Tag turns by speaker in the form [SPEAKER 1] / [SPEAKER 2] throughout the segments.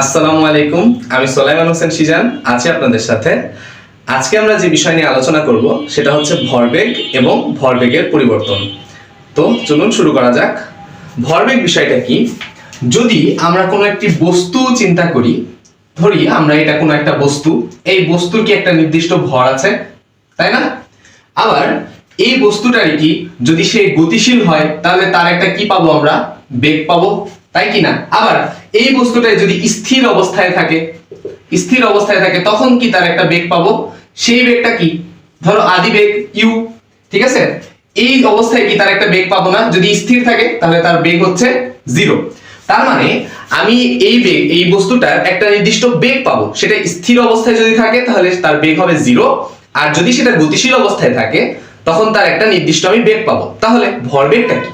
[SPEAKER 1] আসসালামু আলাইকুম, আমি সোলাইমান হোসেন সিজান আছি আপনাদের সাথে। আজকে আমরা যে বিষয় নিয়ে আলোচনা করব, সেটা হচ্ছে ভরবেগ এবং ভরবেগের পরিবর্তন। তো চলুন শুরু করা যাক। ভরবেগ বিষয়টা কি? যদি আমরা কোনো একটি বস্তু চিন্তা করি, ধরি আমরা এটা কোনো একটা বস্তু, এই বস্তুর কি একটা নির্দিষ্ট ভর আছে? তাই না? আবার এই বস্তুটারই কি, যদি সে গতিশীল হয়, তাহলে তার একটা কি পাবো আমরা? বেগ পাবো। তাই কি না? আবার এই বস্তুটাই যদি স্থির অবস্থায় থাকে, স্থির অবস্থায় থাকে, তখন কি তার একটা বেগ পাবো? সেই বেগটা কি? ধরো আদি বেগ, ইউ, ঠিক আছে? এই অবস্থায় কি তার একটা বেগ পাবো না? যদি স্থির থাকে, তাহলে তার বেগ হচ্ছে জিরো। তার মানে আমি এই বেগ, এই বস্তুটার একটা নির্দিষ্ট বেগ পাবো। সেটা স্থির অবস্থায় যদি থাকে, তাহলে তার বেগ হবে জিরো। আর যদি সেটা গতিশীল অবস্থায় থাকে, তখন তার একটা নির্দিষ্ট আমি বেগ পাবো। তাহলে ভরবেগটা কি?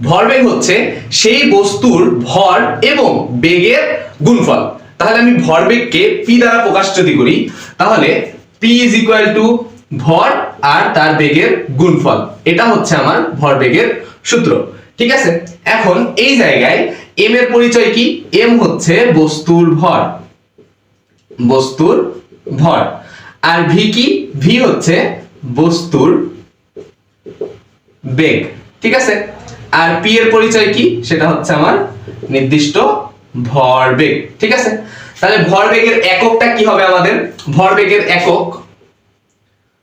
[SPEAKER 1] ভরবেগ হচ্ছে সেই বস্তুর ভর এবং বেগের গুণফল। তাহলে আমি ভরবেগকে পি দ্বারা প্রকাশ যদি করি, তাহলে পি ইজ ইকুয়াল টু ভর আর তার বেগের গুণফল। এটা হচ্ছে আমার ভরবেগের সূত্র। ঠিক আছে? এখন এই জায়গায় এম এর পরিচয় কি? এম হচ্ছে বস্তুর ভর। বস্তুর ভর। আর ভি কি? ভি হচ্ছে বস্তুর বেগ। ঠিক আছে? আর পি এর পরিচয় কি? সেটা হচ্ছে আমার নির্দিষ্ট ভরবেগ, ঠিক আছে? তাহলে ভরবেগের এককটা কি হবে আমাদের? ভরবেগের একক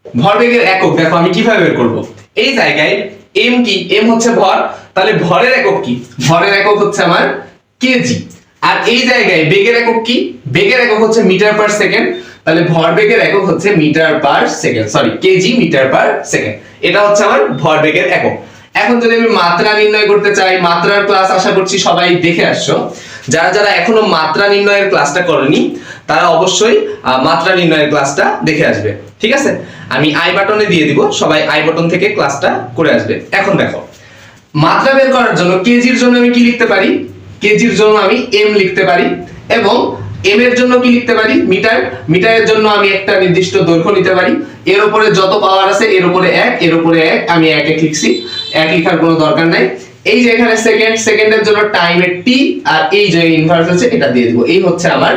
[SPEAKER 1] ভরবেগের একক, দেখো আমি কীভাবে বের করব? এই জায়গায় এম কি? এম হচ্ছে ভর, তাহলে ভরের একক কি? ভরের একক হচ্ছে আমার কেজি আর এই জায়গায় বেগের একক কি? বেগের একক হচ্ছে মিটার পার সেকেন্ড, তাহলে ভরবেগের একক হচ্ছে metre per second sorry KG metre per second, এটা হচ্ছে আমার ভরবেগের একক। এখন যদি আমি মাত্রা নির্ণয় করতে চাই, মাত্রার ক্লাস আশা করছি সবাই দেখে আসছো। যারা যারা এখনও মাত্রা নির্ণয়ের ক্লাসটা করেনি, তারা অবশ্যই মাত্রা নির্ণয়ের ক্লাসটা দেখে আসবে। ঠিক আছে? আমি আই বাটনে দিয়ে দিব, সবাই আই বাটন থেকে ক্লাসটা করে আসবে। এখন দেখো, মাত্রা বের করার জন্য কেজির জন্য আমি কি লিখতে পারি? কেজির জন্য আমি এম লিখতে পারি এবং এম এর জন্য কি লিখতে পারি? মিটার। মিটারের জন্য আমি একটা নির্দিষ্ট দৈর্ঘ্য নিতে পারি। এর উপরে যত পাওয়ার আছে, এর উপরে এক, এর উপরে এক, আমি এক এক লিখছি। এক লেখার কোনো দরকার নাই। এই যে এখানে সেকেন্ড সেকেন্ডের জন্য টাইমের টি আর এই যে ইনভার্স আছে, এটা দিয়ে দিব। এই হচ্ছে আমার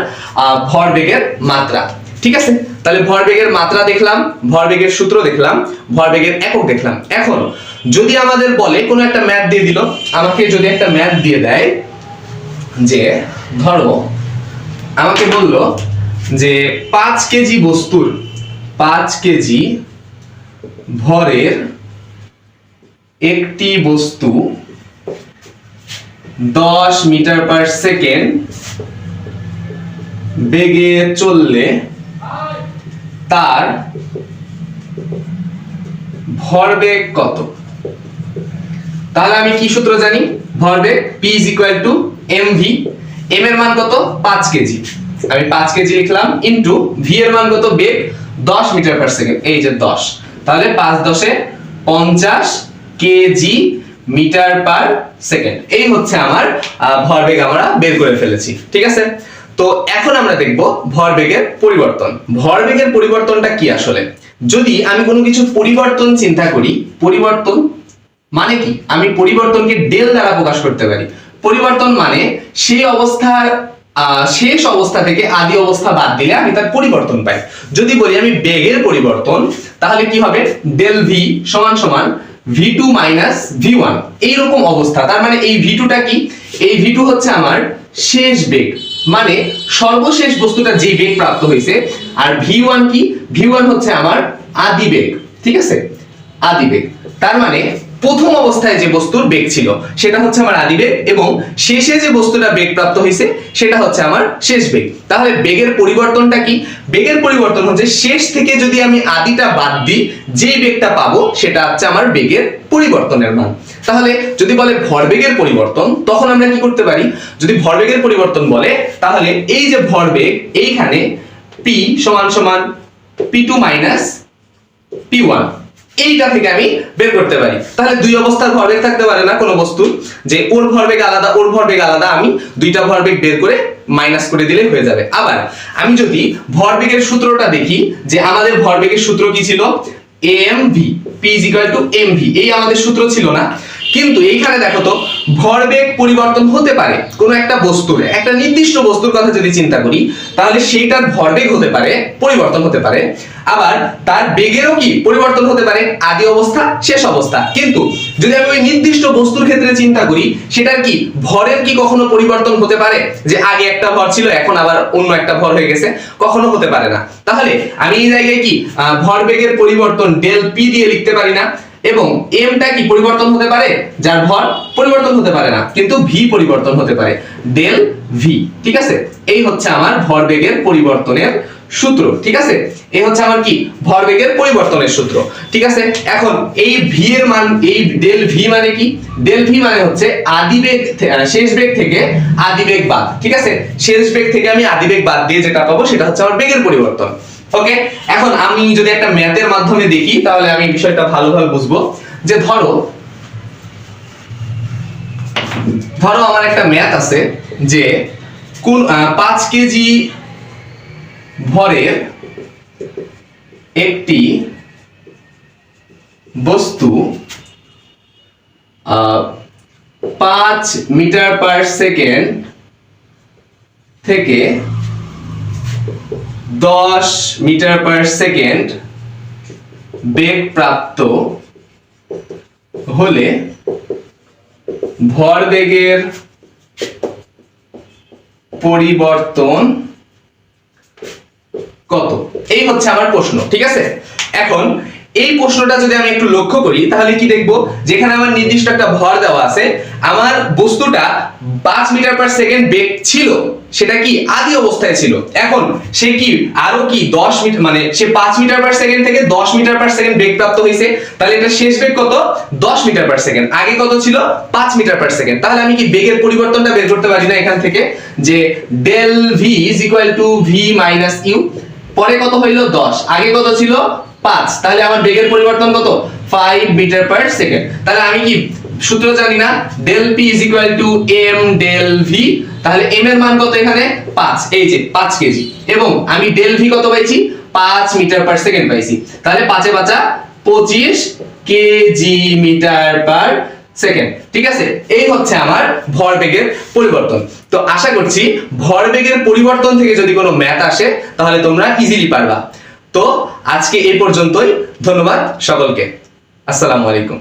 [SPEAKER 1] ভরবেগের মাত্রা। ঠিক আছে? তাহলে ভরবেগের মাত্রা দেখলাম, ভরবেগের সূত্র দেখলাম, ভরবেগের একক দেখলাম। এখন, যদি আমাদের বলে, কোনো একটা ম্যাথ দিয়ে দিল, আমাকে যদি একটা ম্যাথ দিয়ে দেয় যে, ধরো, আমাকে বলল যে পাঁচ কেজি বস্তুর, পাঁচ কেজি ভরের একটি বস্তু দশ মিটার পার সেকেন্ড বেগে চললে তার ভরবেগ কত? তাহলে আমি কি সূত্র জানি? ভরবেগ p is equal to mv m এর মান কত? 5 কেজি। আমি 5 কেজি লিখলাম ইনটু v এর মান কত? বেগ 10 মিটার পার সেকেন্ড এই যে 10 তাহলে 5 দশে 50 কেজি মিটার পার সেকেন্ড। এই হচ্ছে আমার ভরবেগ আমরা বের করে ফেলেছি, ঠিক আছে? তো এখন আমরা দেখব ভরবেগের পরিবর্তন। ভরবেগের পরিবর্তনটা কি আসলে? যদি আমি কোনো কিছু পরিবর্তন চিন্তা করি, পরিবর্তন মানে কি? আমি পরিবর্তনকে ডেল দ্বারা প্রকাশ করতে পারি। পরিবর্তন মানে সেই অবস্থার শেষ অবস্থা থেকে আদি অবস্থা বাদ দিলে আমি তার পরিবর্তন পাই। যদি বলি আমি বেগের পরিবর্তন, তাহলে কি হবে? ডেল ভি সমান সমান V two minus V one এইরকম অবস্থা। তার মানে এই ভি টুটা কি? এই ভি টু হচ্ছে আমার শেষ বেগ। মানে সর্বশেষ বস্তুটা যে বেগ প্রাপ্ত হয়েছে। আর ভি ওয়ান কি? ভি ওয়ান হচ্ছে আমার আদি বেগ। ঠিক আছে? আদি বেগ। তার মানে প্রথম অবস্থায় যে বস্তুর বেগ ছিল, সেটা হচ্ছে আমার আদি বেগ এবং শেষে যে বস্তুটা বেগ প্রাপ্ত হয়েছে, সেটা হচ্ছে আমার শেষ বেগ। তাহলে বেগের পরিবর্তনটা কি? বেগের পরিবর্তন হচ্ছে শেষ থেকে যদি আমি আদিটা বাদ দিই যে বেগটা পাবো, সেটা হচ্ছে আমার বেগের পরিবর্তনের মান। তাহলে যদি বলে ভরবেগের পরিবর্তন, তখন আমরা কি করতে পারি? যদি ভরবেগের পরিবর্তন বলে, তাহলে এই যে ভরবেগ, এইখানে পি সমান সমান P two minus P one এইটা থেকে আমি বের করতে পারি। তাহলে দুই অবস্থার ভরবেগ থাকতে পারে না কোনো বস্তু। যে ওর ভরবেগ আলাদা, ওর ভরবেগ আলাদা, আমি দুইটা ভরবেগ বের করে মাইনাস করে দিলে হয়ে যাবে। আবার আমি যদি ভরবেগের সূত্রটা দেখি, যে আমাদের ভরবেগের সূত্র কি ছিল? M V P is equal to M V এই আমাদের সূত্র ছিল না। কিন্তু এইখানে দেখো তো, ভরবেগ পরিবর্তন হতে পারে কোনো একটা বস্তুর, একটা নির্দিষ্ট বস্তুর কথা যদি চিন্তা করি, তাহলে সেইটার ভরবেগ হতে পারে, পরিবর্তন হতে পারে। আবার তার বেগেরও কি পরিবর্তন হতে পারে? আদি অবস্থা, শেষ অবস্থা। কিন্তু যদি আমি ওই নির্দিষ্ট বস্তুর ক্ষেত্রে চিন্তা করি, সেটার কি ভরের কি কখনো পরিবর্তন হতে পারে? যে আগে একটা ভর ছিল, এখন আবার অন্য একটা ভর হয়ে গেছে, কখনো হতে পারে না। তাহলে আমি এই জায়গায় কি ভরবেগের পরিবর্তন, ডেল পি দিয়ে লিখতে পারি না। এবং এমটা কি পরিবর্তন হতে পারে? যার ভর পরিবর্তন হতে পারে না কিন্তু ভি পরিবর্তন হতে পারে। ডেল ভি ঠিক আছে? এই হচ্ছে আমার ভরবেগের পরিবর্তনের সূত্র ঠিক আছে? এই হচ্ছে আমার কি? ভরবেগের পরিবর্তনের সূত্র ঠিক আছে? এখন এই ভি এর মান এই ডেল ভি মানে কি? ডেল ভি মানে হচ্ছে আদিবেগ থে- আহ, শেষ বেগ থেকে আদিবেগ বাদ ঠিক আছে? শেষ বেগ থেকে আমি আদিবেগ বাদ দিয়ে যেটা পাবো সেটা হচ্ছে আমার বেগের পরিবর্তন। ওকে এখন আমি যদি একটা ম্যাথের মাধ্যমে দেখি, তাহলে আমি বিষয়টা ভালোভাবে বুঝব। যে ধরো ধরো আমার একটা ম্যাথ আছে যে কোন পাঁচ কেজি ভরের একটি বস্তু পাঁচ মিটার পার সেকেন্ড থেকে দশ মিটার পার সেকেন্ড বেগ প্রাপ্ত হলে ভরবেগের পরিবর্তন কত? এই হচ্ছে আমার প্রশ্ন, ঠিক আছে? এখন এই প্রশ্নটা যদি আমি একটু লক্ষ্য করি, তাহলে কি দেখব? যেখানে আমার নির্দিষ্ট একটা ভর দেওয়া আছে, আমার বস্তুটা পাঁচ মিটার পার সেকেন্ড বেগ ছিল, সেটা কি আদি অবস্থায় ছিল? এখন সে কি আরও কি দশ মিটার মানে সে পাঁচ মিটার পার সেকেন্ড থেকে দশ মিটার পার সেকেন্ড বেগ প্রাপ্ত হয়েছে, তাহলে এটা শেষ বেগ কত? দশ মিটার পার সেকেন্ড আগে কত ছিল? পাঁচ মিটার পার সেকেন্ড তাহলে আমি কি বেগের পরিবর্তনটা বের করতে পারি না এখান থেকে? যে del V is equal to V minus U পরে কত হইল? দশ। আগে কত ছিল? পাঁচ, তাহলে আমার বেগের পরিবর্তন কত? ফাইভ মিটার পার সেকেন্ড তাহলে আমি কি সূত্র জানি না? Del P is equal to M del V তাহলে এম এর মান কত এখানে? পাঁচ, এই যে পাঁচ কেজি। এবং আমি ডেল ভি কত পাইছি? পাঁচ মিটার পার সেকেন্ড পাইছি। তাহলে পাঁচে পাঁচা পঁচিশ কেজি মিটার পার সেকেন্ড ঠিক আছে? এই হচ্ছে আমার ভরবেগের পরিবর্তন। তো আশা করছি ভরবেগের পরিবর্তন থেকে যদি কোনো ম্যাথ আসে, তাহলে তোমরা ইজিলি পারবা। তো আজকে এই পর্যন্তই। ধন্যবাদ সকলকে। আসসালামু আলাইকুম।